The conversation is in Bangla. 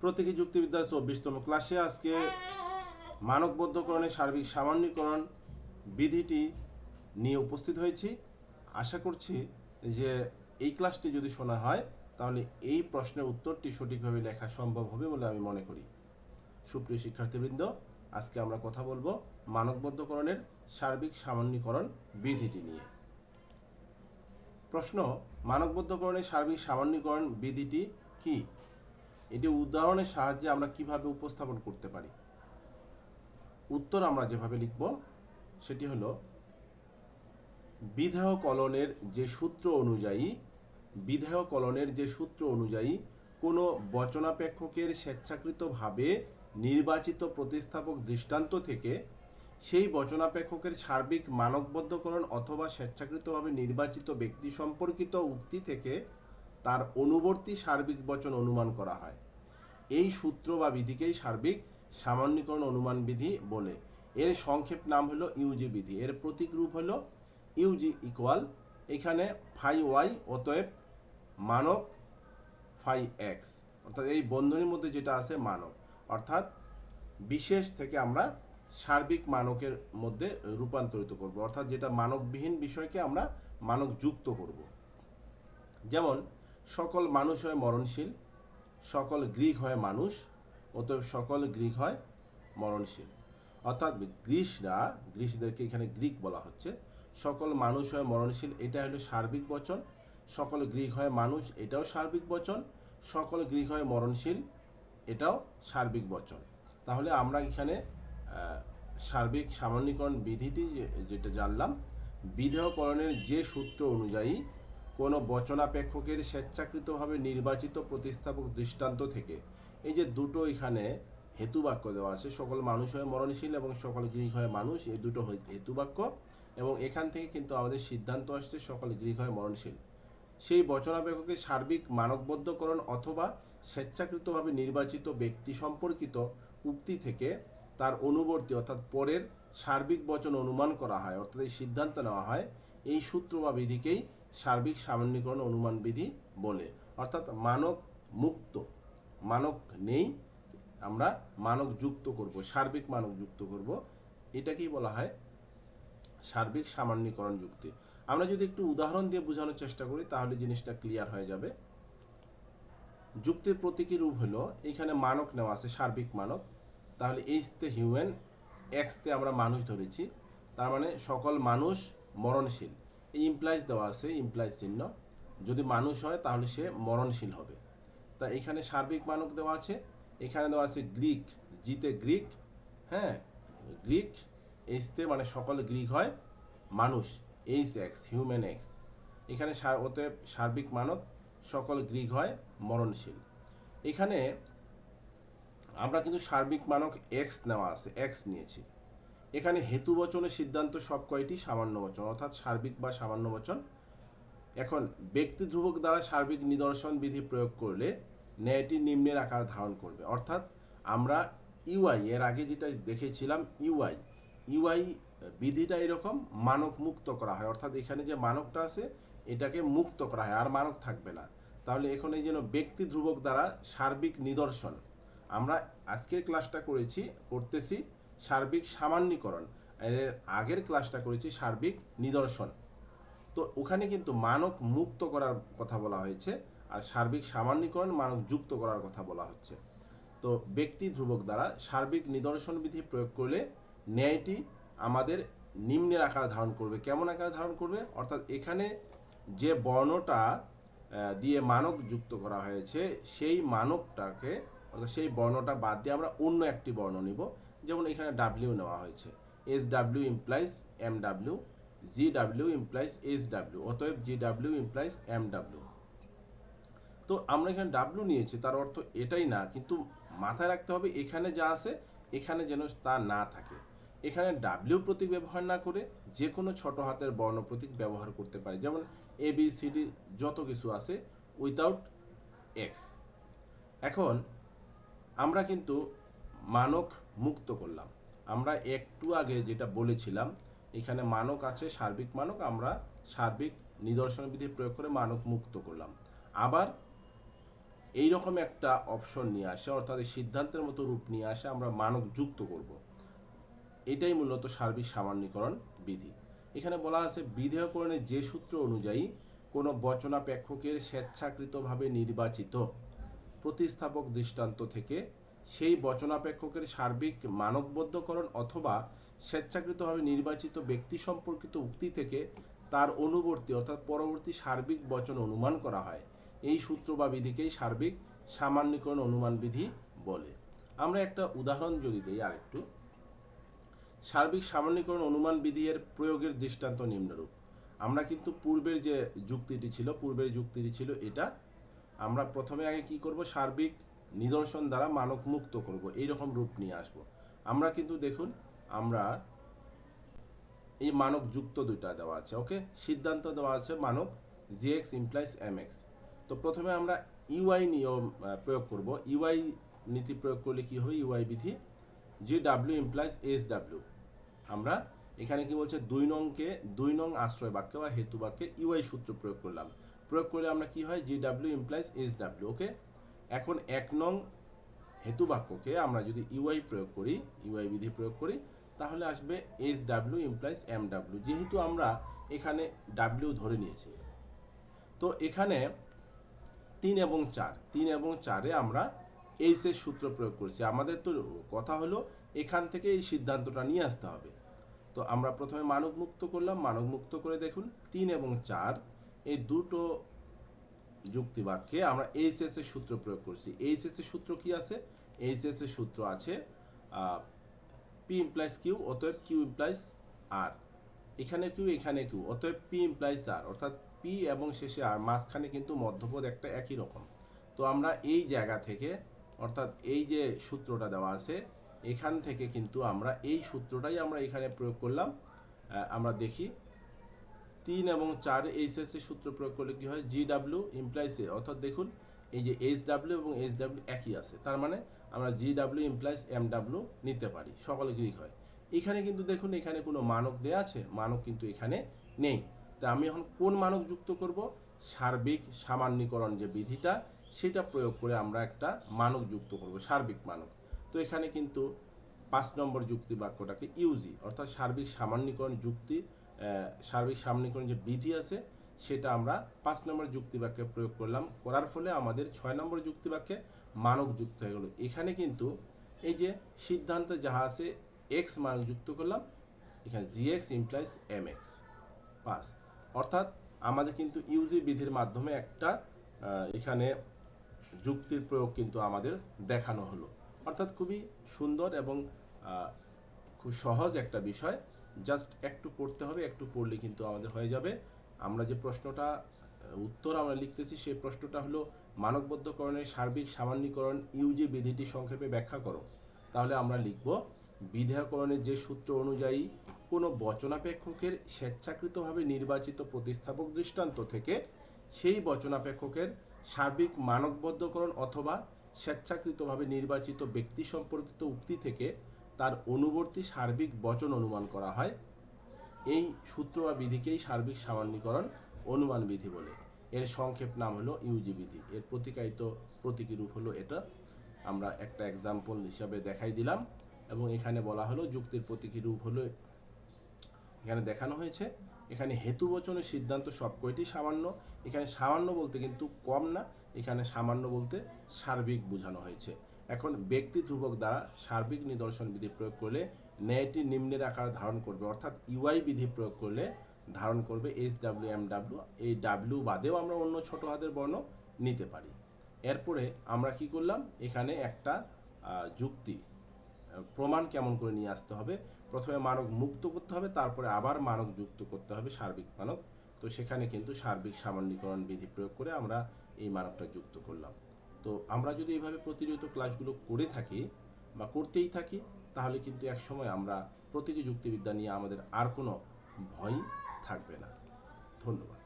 প্রতীকী যুক্তিবিদ্যার চব্বিশতম ক্লাসে আজকে মানববদ্ধকরণের সার্বিক সামান্যীকরণ বিধিটি নিয়ে উপস্থিত হয়েছি। আশা করছি যে এই ক্লাসটি যদি শোনা হয়, তাহলে এই প্রশ্নের উত্তরটি সঠিকভাবে লেখা সম্ভব হবে বলে আমি মনে করি। সুপ্রিয় শিক্ষার্থীবৃন্দ, আজকে আমরা কথা বলব মানববদ্ধকরণের সার্বিক সামান্যীকরণ বিধিটি নিয়ে। প্রশ্ন মানববদ্ধকরণের সার্বিক সামান্যীকরণ বিধিটি কি? এটি উদাহরণের সাহায্যে আমরা কীভাবে উপস্থাপন করতে পারি? উত্তর আমরা যেভাবে লিখব, সেটি হলো, বিধেয় কলনের যে সূত্র অনুযায়ী, বিধেয় কলনের যে সূত্র অনুযায়ী কোনো বচনাপেক্ষকের স্বেচ্ছাকৃতভাবে নির্বাচিত প্রতিস্থাপক দৃষ্টান্ত থেকে সেই বচনাপেক্ষকের সার্বিক মানববদ্ধকরণ অথবা স্বেচ্ছাকৃতভাবে নির্বাচিত ব্যক্তি সম্পর্কিত উক্তি থেকে তার অনুবর্তী সার্বিক বচন অনুমান করা হয়। এই সূত্র বা বিধিকেই সার্বিক সামান্যীকরণ অনুমান বিধি বলে। এর সংক্ষেপ নাম হলো ইউজি বিধি। এর প্রতীক রূপ হলো ইউজি ইকুয়াল এখানে ফাই ওয়াই অতএব মানক ফাই এক্স। অর্থাৎ এই বন্ধনীর মধ্যে যেটা আছে মানক। অর্থাৎ বিশেষ থেকে আমরা সার্বিক মানকের মধ্যে রূপান্তরিত করব। অর্থাৎ যেটা মানকবিহীন বিষয়কে আমরা মানক যুক্ত করব। যেমন সকল মানুষ হয় মরণশীল, সকল গ্রিক হয় মানুষ, অতএব সকল গ্রিক হয় মরণশীল। অর্থাৎ গ্রীসরা গ্রীসদেরকে এখানে গ্রিক বলা হচ্ছে, সকল মানুষ হয় মরণশীল, এটা হলো সার্বিক বচন। সকল গ্রিক হয় মানুষ, এটাও সার্বিক বচন। সকল গ্রিক হয় মরণশীল, এটাও সার্বিক বচন। তাহলে আমরা এখানে সার্বিক সামান্যীকরণ বিধিটি যেটা জানলাম, বিধেয়করণের যে সূত্র অনুযায়ী কোনো বচনাপেক্ষকের স্বেচ্ছাকৃতভাবে নির্বাচিত প্রতিস্থাপক দৃষ্টান্ত থেকে। এই যে দুটো এখানে হেতুবাক্য দেওয়া আছে, সকল মানুষ হয় মরণশীল এবং সকল গ্রীক হয় মানুষ, এই দুটো হে- হেতুবাক্য। এবং এখান থেকে কিন্তু আমাদের সিদ্ধান্ত আসছে, সকল গ্রীক হয় মরণশীল। সেই বচনাপেক্ষকের সার্বিক মানববদ্ধকরণ অথবা স্বেচ্ছাকৃতভাবে নির্বাচিত ব্যক্তি সম্পর্কিত উক্তি থেকে তার অনুবর্তী অর্থাৎ পরের সার্বিক বচন অনুমান করা হয়, অর্থাৎ এই সিদ্ধান্ত নেওয়া হয়। এই সূত্র বা বিধিকেই সার্বিক সামান্যীকরণ অনুমান বিধি বলে। অর্থাৎ মানক মুক্ত, মানক নেই, আমরা মানক যুক্ত করব, সার্বিক মানক যুক্ত করব। এটাকেই বলা হয় সার্বিক সামান্যীকরণ যুক্তি। আমরা যদি একটু উদাহরণ দিয়ে বোঝানোর চেষ্টা করি, তাহলে জিনিসটা ক্লিয়ার হয়ে যাবে। যুক্তির প্রতীকী রূপ হলো, এখানে মানক নেওয়া আছে, সার্বিক মানক। তাহলে এইচতে হিউম্যান এক্সতে আমরা মানুষ ধরেছি। তার মানে সকল মানুষ মরণশীল। ইমপ্লাইজ দেওয়া আছে ইমপ্লাইজ চিহ্ন। যদি মানুষ হয়, তাহলে সে মরণশীল হবে। তা এখানে সার্বিক মানক দেওয়া আছে, এখানে দেওয়া আছে গ্রিক, জিতে গ্রিক হ্যাঁ? গ্রিক এইচতে মানে সকল গ্রিক হয়, মানুষ, এইচ এক্স, হিউম্যান এক্স। এখানে অতএব সার্বিক মানক, সকল গ্রিক হয়, মরণশীল। এখানে আমরা কিন্তু সার্বিক মানক এক্স নেওয়া আছে, এক্স নিয়েছি। এখানে হেতু বচনের সিদ্ধান্ত সব কয়টি? সামান্য বচন, অর্থাৎ সার্বিক বা সামান্য বচন। এখন, ব্যক্তি ধ্রুবক দ্বারা সার্বিক নিদর্শন বিধি প্রয়োগ করলে ন্যায়টি নিম্নের আকার ধারণ করবে। অর্থাৎ আমরা ইউআই, এর আগে যেটা দেখেছিলাম, ইউআই ইউআই বিধিটা এরকম মানক মুক্ত করা হয়। অর্থাৎ এখানে যে মানকটা আছে, এটাকে মুক্ত করা হয়, আর মানক থাকবে না। তাহলে এখন এই যেন ব্যক্তি ধ্রুবক দ্বারা সার্বিক নিদর্শন, আমরা আজকের ক্লাসটা করেছি, করতেছি। সার্বিক সামান্যীকরণ। এর আগের ক্লাসটা করেছি সার্বিক নিদর্শন। তো ওখানে কিন্তু মানক মুক্ত করার কথা বলা হয়েছে আর সার্বিক সামান্যীকরণ মানক যুক্ত করার কথা বলা হচ্ছে। তো ব্যক্তি ধ্রুবক দ্বারা সার্বিক নিদর্শন বিধি প্রয়োগ করলে ন্যায়টি আমাদের নিম্নের আকার ধারণ করবে। কেমন আকার ধারণ করবে? অর্থাৎ এখানে যে বর্ণটা দিয়ে মানক যুক্ত করা হয়েছে, সেই মানকটাকে, অর্থাৎ সেই বর্ণটা বাদ দিয়ে আমরা অন্য একটি বর্ণ নিব। যেমন এখানে ডাব্লিউ নেওয়া হয়েছে। S W implies M W G W implies S W অতএব G W implies M W তো আমরা এখানে ডাব্লিউ নিয়েছি, তার অর্থ এটাই না, কিন্তু মাথায় রাখতে হবে এখানে যা আছে, এখানে যেন তা না থাকে। এখানে ডাব্লিউ প্রতীক ব্যবহার না করে যে কোনো ছোট হাতের বর্ণ প্রতীক ব্যবহার করতে পারি, যেমন এ বি সি ডি যত কিছু আছে উইথাউট এক্স এখন, আমরা কিন্তু মানক মুক্ত করলাম। আমরা একটু আগে যেটা বলেছিলাম, এখানে মানক আছে, সার্বিক মানক, আমরা সার্বিক নিদর্শন বিধি প্রয়োগ করে মানক মুক্ত করলাম। আবার এই রকম একটা অপশন নিয়ে আসে, অর্থাৎ সিদ্ধান্তের মতো রূপ নিয়ে আসে, আমরা মানক যুক্ত করব। এটাই মূলত সার্বিক সামান্যীকরণ বিধি। এখানে বলা আছে, বিধেয়করণের যে সূত্র অনুযায়ী কোনো বচনাপেক্ষকের স্বেচ্ছাকৃতভাবে নির্বাচিত প্রতিস্থাপক দৃষ্টান্ত থেকে সেই বচনাপেক্ষকের সার্বিক মানকবদ্ধকরণ অথবা স্বেচ্ছাকৃতভাবে নির্বাচিত ব্যক্তি সম্পর্কিত উক্তি থেকে তার অনুবর্তী অর্থাৎ পরবর্তী সার্বিক বচন অনুমান করা হয়। এই সূত্র বা বিধিকেই সার্বিক সামান্যীকরণ অনুমান বিধি বলে। আমরা একটা উদাহরণ যদি দিই আরেকটু। সার্বিক সামান্যীকরণ অনুমান বিধি এর প্রয়োগের দৃষ্টান্ত নিম্নরূপ। আমরা কিন্তু পূর্বের যে যুক্তিটি ছিল, পূর্বের যুক্তিটি ছিল এটা। আমরা প্রথমে আগে কি করব? সার্বিক নিদর্শন দ্বারা মানক মুক্ত করব, এইরকম রূপ নিয়ে আসব। আমরা কিন্তু দেখুন, আমরা এই মানক যুক্ত দুইটা দেওয়া আছে, ওকে? সিদ্ধান্ত দেওয়া আছে মানক G X implies M X তো প্রথমে আমরা ইউআই নিয়ম প্রয়োগ করব। ইউআই নীতি প্রয়োগ করলে কি হবে? ইউআই বিধি G W implies S W আমরা এখানে কি বলছে? দুই নংকে, দুই নং আশ্রয় বাক্য বা হেতু বাক্যে ইউআই সূত্র প্রয়োগ করলাম। প্রয়োগ করলে আমরা কি হয়? G W implies S W okay? এখন এক নং হেতু বাক্যকে আমরা যদি ইউআই প্রয়োগ করি, ইউআই বিধি প্রয়োগ করি, তাহলে আসবে S W implies M W যেহেতু আমরা এখানে ডাব্লিউ ধরে নিয়েছি। তো এখানে তিন এবং চার, তিন এবং চারে আমরা এইসের সূত্র প্রয়োগ করছি। আমাদের তো কথা হলো, এখান থেকে এই সিদ্ধান্তটা নিয়ে আসতে হবে। তো আমরা প্রথমে মানব মুক্ত করলাম মানব মুক্ত করে দেখুন, তিন এবং চার, এই দুটো যুক্তি বাক্যে আমরা এইচএস এর সূত্র প্রয়োগ করছি। এইচএস এর সূত্র কি আছে? এইচএস এর সূত্র আছে পি ইমপ্লাইজ কিউ অতএব কিউ ইমপ্লাইজ আর এখানে কিউ এখানে কিউ অতএব পি ইমপ্লাইজ আর অর্থাৎ পি এবং শেষে আর মাঝখানে কিন্তু মধ্যপদ একটা একই রকম। তো আমরা এই জায়গা থেকে, অর্থাৎ এই যে সূত্রটা দেওয়া আছে, এখান থেকে কিন্তু আমরা এই সূত্রটাই আমরা এখানে প্রয়োগ করলাম। আমরা দেখি তিন এবং চার এইচএস এর সূত্র প্রয়োগ করলে কি হয়? জি ডাব্লিউ ইমপ্লাইস এ অর্থাৎ দেখুন, এই যে এইচ ডাব্লিউ এবং এইচ ডাব্লিউ একই আছে। তার মানে আমরা G W implies M W নিতে পারি। সকলে গ্রিক হয়? এখানে কিন্তু দেখুন, এখানে কোনো মানক দেয়া আছে। মানক কিন্তু এখানে নেই। তা আমি এখন কোন মানক যুক্ত করব? সার্বিক সামান্যীকরণ যে বিধিটা, সেটা প্রয়োগ করে আমরা একটা মানক যুক্ত করব, সার্বিক মানক। তো এখানে কিন্তু পাঁচ নম্বর যুক্তি বাক্যটাকে ইউজি, অর্থাৎ সার্বিক সামান্যীকরণ যুক্তি সার্বিক সামান্যীকরণ যে বিধি আছে, সেটা আমরা পাঁচ নম্বর যুক্তি বাক্যে প্রয়োগ করলাম। করার ফলে আমাদের ছয় নম্বর যুক্তি বাক্যে মানক যুক্ত হয়ে গেল। এখানে কিন্তু এই যে সিদ্ধান্তে যাহা আছে এক্স মানক যুক্ত করলাম, এখানে G X implies M X pass অর্থাৎ আমাদের কিন্তু ইউজি বিধির মাধ্যমে একটা এখানে যুক্তির প্রয়োগ কিন্তু আমাদের দেখানো হলো। অর্থাৎ খুবই সুন্দর এবং খুব সহজ একটা বিষয়। জাস্ট একটু পড়তে হবে, একটু পড়লে কিন্তু আমাদের হয়ে যাবে। আমরা যে প্রশ্নটা উত্তর আমরা লিখতেছি, সেই প্রশ্নটা হলো মানববদ্ধকরণের সার্বিক সামান্যীকরণ ইউজি বিধিটি সংক্ষেপে ব্যাখ্যা করো, তাহলে আমরা লিখব বিধেয়করণের যে সূত্র অনুযায়ী কোনো বচনাপেক্ষকের স্বেচ্ছাকৃতভাবে নির্বাচিত প্রতিস্থাপক দৃষ্টান্ত থেকে সেই বচনাপেক্ষকের সার্বিক মানববদ্ধকরণ অথবা স্বেচ্ছাকৃতভাবে নির্বাচিত ব্যক্তি সম্পর্কিত উক্তি থেকে তার অনুবর্তী সার্বিক বচন অনুমান করা হয়। এই সূত্র বা বিধিকেই সার্বিক সামান্যীকরণ অনুমান বিধি বলে। এর সংক্ষেপ নাম হলো ইউজি বিধি। এর প্রতিকায়িত প্রতীকী রূপ হলো এটা। আমরা একটা এক্সাম্পল হিসাবে দেখাই দিলাম এবং এখানে বলা হলো যুক্তির প্রতীকী রূপ হলো এখানে দেখানো হয়েছে। এখানে হেতুবচনের সিদ্ধান্ত সব কয়টি সামান্য। এখানে সামান্য বলতে কিন্তু কম না। এখানে সামান্য বলতে সার্বিক বোঝানো হয়েছে। এখন ব্যক্তি ধ্রুবক দ্বারা সার্বিক নিদর্শন বিধি প্রয়োগ করলে ন্যায়টি নিম্নের আকার ধারণ করবে, অর্থাৎ ইউআই বিধি প্রয়োগ করলে ধারণ করবে এইচ ডাব্লিউ এম ডাব্লিউ এই ডাব্লিউ বাদেও আমরা অন্য ছোট হাতের বর্ণ নিতে পারি। এরপরে আমরা কি করলাম? এখানে একটা যুক্তি প্রমাণ কেমন করে নিয়ে আসতে হবে? প্রথমে মানক মুক্ত করতে হবে, তারপরে আবার মানক যুক্ত করতে হবে, সার্বিক মানক। তো সেখানে কিন্তু সার্বিক সামান্যীকরণ বিধি প্রয়োগ করে আমরা এই মানকটা যুক্ত করলাম। তো আমরা যদি এভাবে প্রতিনিয়ত ক্লাসগুলো করে থাকি বা করতেই থাকি, তাহলে কিন্তু এক সময় আমরা প্রতীকী যুক্তিবিদ্যা নিয়ে আমাদের আর কোনো ভয় থাকবে না। ধন্যবাদ।